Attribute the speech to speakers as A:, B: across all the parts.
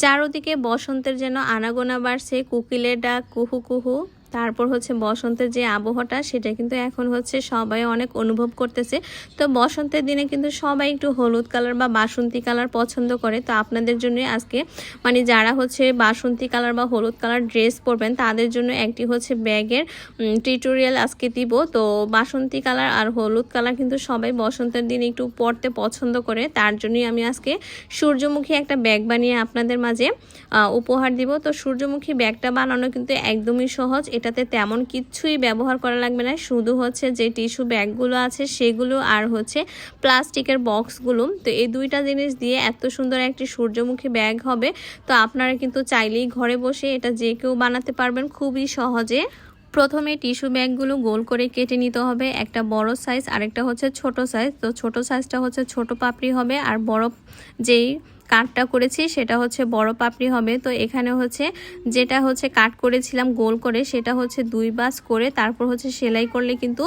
A: চারোদিকে বসন্তের যেন আনাগোনা বাড়ছে কুকিলের ডাক কুহু কুহু। তারপর হচ্ছে বসন্তের যে আবহাওয়াটা, সেটা কিন্তু এখন হচ্ছে সবাই অনেক অনুভব করতেছে। তো বসন্তের দিনে কিন্তু সবাই একটু হলুদ কালার বা বাসন্তী কালার পছন্দ করে। তো আপনাদের জন্য আজকে মানে যারা হচ্ছে বাসন্তী কালার বা হলুদ কালার ড্রেস পরবেন, তাদের জন্য একটি হচ্ছে ব্যাগের টিউটোরিয়াল আজকে দিব। তো বাসন্তী কালার আর হলুদ কালার কিন্তু সবাই বসন্তের দিনে একটু পরতে পছন্দ করে। তার জন্যই আমি আজকে সূর্যমুখী একটা ব্যাগ বানিয়ে আপনাদের মাঝে উপহার দিব। তো সূর্যমুখী ব্যাগটা বানানো কিন্তু একদমই সহজ। এটাতে তেমন কিছুই ব্যবহার করা লাগবে না। শুধু হচ্ছে যে টিস্যু ব্যাগগুলো আছে, সেগুলো আর হচ্ছে প্লাস্টিকের বক্সগুলো। তো এই দুইটা জিনিস দিয়ে এত সুন্দর একটি সূর্যমুখী ব্যাগ হবে। তো আপনারা কিন্তু চাইলেই ঘরে বসে এটা যে কেউ বানাতে পারবেন খুবই সহজে। প্রথমে টিস্যু ব্যাগগুলো গোল করে কেটে নিতে হবে। একটা বড় সাইজ আরেকটা হচ্ছে ছোট সাইজ তো ছোট সাইজটা হচ্ছে ছোট পাপড়ি হবে। আর বড় যেই কাটটা করেছি, সেটা হচ্ছে বড় পাপড়ি হবে। তো এখানে হচ্ছে যেটা হচ্ছে কাট করেছিলাম গোল করে, সেটা হচ্ছে দুই বাস করে, তারপর হচ্ছে সেলাই করলে কিন্তু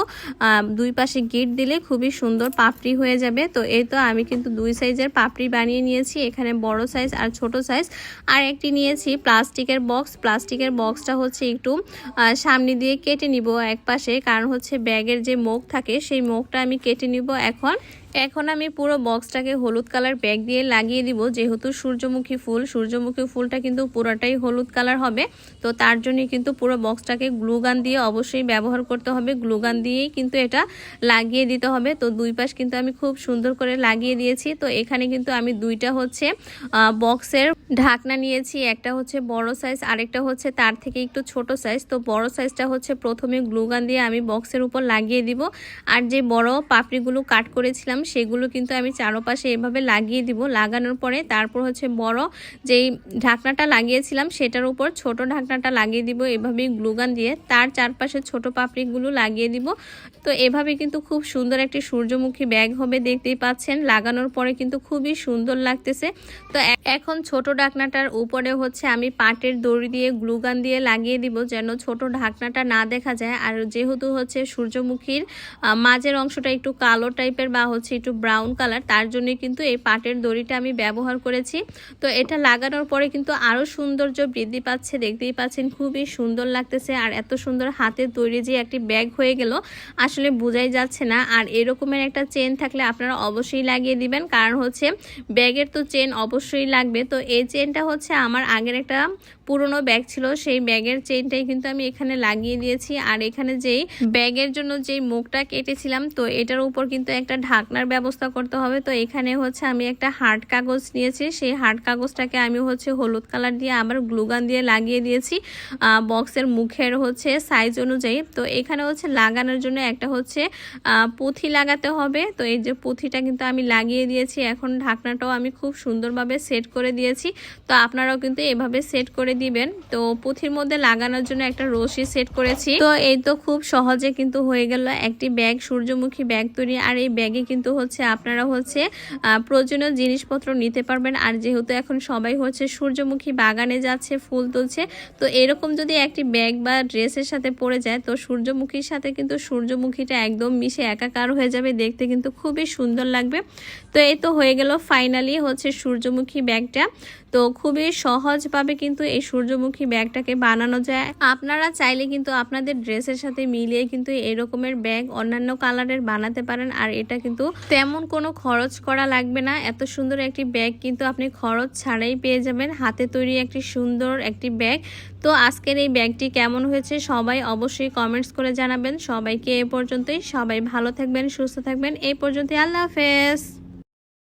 A: দুই পাশে গিট দিলে খুবই সুন্দর পাপড়ি হয়ে যাবে। তো এই তো আমি কিন্তু দুই সাইজের পাপড়ি বানিয়ে নিয়েছি, এখানে বড় সাইজ আর ছোট সাইজ। আর একটি নিয়েছি প্লাস্টিকের বক্স, প্লাস্টিকের বক্সটা হচ্ছে একটু সামনে দিয়ে কেটে নিব এক পাশে কারণ হচ্ছে ব্যাগের যে মুখ থাকে, সেই মুখটা আমি কেটে নিব এখন। এখন আমি পুরো বক্সটাকে হলুদ কালার ব্যাগ দিয়ে লাগিয়ে দিব, যেহেতু সূর্যমুখী ফুল। সূর্যমুখী ফুলটা কিন্তু পুরোটাই হলুদ কালার হবে। তো তার জন্যই কিন্তু পুরো বক্সটাকে গ্লুগান দিয়ে অবশ্যই ব্যবহার করতে হবে। গ্লুগান দিয়েই কিন্তু এটা লাগিয়ে দিতে হবে। তো দুই পাশ কিন্তু আমি খুব সুন্দর করে লাগিয়ে দিয়েছি। তো এখানে কিন্তু আমি দুইটা হচ্ছে বক্সের ঢাকনা নিয়েছি। একটা হচ্ছে বড় সাইজ আরেকটা হচ্ছে তার থেকে একটু ছোট সাইজ তো বড় সাইজটা হচ্ছে প্রথমে গ্লুগান দিয়ে আমি বক্সের উপর লাগিয়ে দিব। আর যে বড় পাপড়িগুলো কাট করেছিলাম সেগুলো কিন্তু আমি চারপাশে এভাবে লাগিয়ে দিব। লাগানোর পরে তারপর হচ্ছে বড় যেই ঢাকনাটা লাগিয়েছিলাম, সেটার উপর ছোট ঢাকনাটা লাগিয়ে দিব, এভাবেই গ্লুগান দিয়ে। তার চারপাশে ছোট পাপড়িগুলো লাগিয়ে দিব। তো এভাবে কিন্তু খুব সুন্দর একটি সূর্যমুখী ব্যাগ হবে, দেখতেই পাচ্ছেন। লাগানোর পরে কিন্তু খুবই সুন্দর লাগতেছে। তো এখন ছোট ঢাকনাটার উপরে হচ্ছে আমি পাটের দড়ি দিয়ে গ্লুগান দিয়ে লাগিয়ে দিব, যেন ছোট ঢাকনাটা না দেখা যায়। আর যেহেতু হচ্ছে সূর্যমুখীর মাঝের অংশটা একটু কালো টাইপের বা হচ্ছে একটু ব্রাউন কালার তার জন্য কিন্তু এই পাটের দড়িটা আমি ব্যবহার করেছি। তো এটা লাগানোর পরে কিন্তু আরও সৌন্দর্য বৃদ্ধি পাচ্ছে, দেখতেই পাচ্ছেন খুবই সুন্দর লাগতেছে আর এত সুন্দর হাতে তৈরি যে একটি ব্যাগ হয়ে গেল, আসলে বোঝাই যাচ্ছে না। আর এরকমের একটা চেন থাকলে আপনারা অবশ্যই লাগিয়ে দিবেন, কারণ হচ্ছে ব্যাগের তো চেন অবশ্যই লাগবে। তো এই চেনটা হচ্ছে আমার আগের একটা পুরনো ব্যাগ ছিল, সেই ব্যাগের চেনটাই কিন্তু আমি এখানে লাগিয়ে দিয়েছি। আর এখানে যেই ব্যাগের জন্য যেই মুখটা কেটেছিলাম, তো এটার উপর কিন্তু একটা ঢাকনার ব্যবস্থা করতে হবে। তো এখানে হচ্ছে আমি একটা হার্ড কাগজ নিয়েছি। সেই হার্ড কাগজটাকে আমি হচ্ছে হলুদ কালার দিয়ে আবার গ্লুগান দিয়ে লাগিয়ে দিয়েছি। বক্সের মুখের হচ্ছে সাইজ অনুযায়ী। তো এখানে হচ্ছে লাগানোর জন্য একটা হচ্ছে পুঁথি লাগাতে হবে। তো এই যে পুঁথিটা কিন্তু আমি লাগিয়ে দিয়েছি। এখন ঢাকনাটাও আমি খুব সুন্দরভাবে সেট করে দিয়েছি। তো আপনারাও কিন্তু এভাবে সেট করে দিবেন। তো পুঁথির মধ্যে লাগানোর জন্য একটা রশি সেট করেছি। তো এই তো খুব সহজে কিন্তু হয়ে গেল একটি ব্যাগ, সূর্যমুখী ব্যাগ তৈরি। আর এই ব্যাগে কিন্তু হচ্ছে আপনারা হচ্ছে প্রয়োজনীয় জিনিসপত্র নিতে পারবেন। আর যেহেতু এখন সবাই হচ্ছে সূর্যমুখী বাগানে যাচ্ছে, ফুল তুলছে, তো এরকম যদি একটি ব্যাগ বা ড্রেসের সাথে পরে যায়, তো সূর্যমুখীর সাথে কিন্তু সূর্যমুখীটা একদম মিশে একাকার হয়ে যাবে। দেখতে কিন্তু খুবই সুন্দর লাগবে। তো এই তো হয়ে গেল ফাইনালি হচ্ছে সূর্যমুখী ব্যাগটা। তো খুবই সহজভাবে কিন্তু এই সূর্যমুখী ব্যাগটাকে বানানো যায়। আপনারা চাইলে কিন্তু আপনাদের ড্রেসের সাথে মিলিয়ে কিন্তু এরকমের ব্যাগ অন্যান্য কালারের বানাতে পারেন। আর এটা কিন্তু তেমন কোনো খরচ করা লাগবে না। এত সুন্দর একটি ব্যাগ কিন্তু আপনি খরচ ছাড়াই পেয়ে যাবেন। হাতে তৈরি একটি সুন্দর একটি ব্যাগ। তো আজকের এই ব্যাগটি কেমন হয়েছে সবাই অবশ্যই কমেন্টস করে জানাবেন। সবাইকে এ পর্যন্তই। সবাই ভালো থাকবেন, সুস্থ থাকবেন। এই পর্যন্তই। আল্লাহ হাফেজ।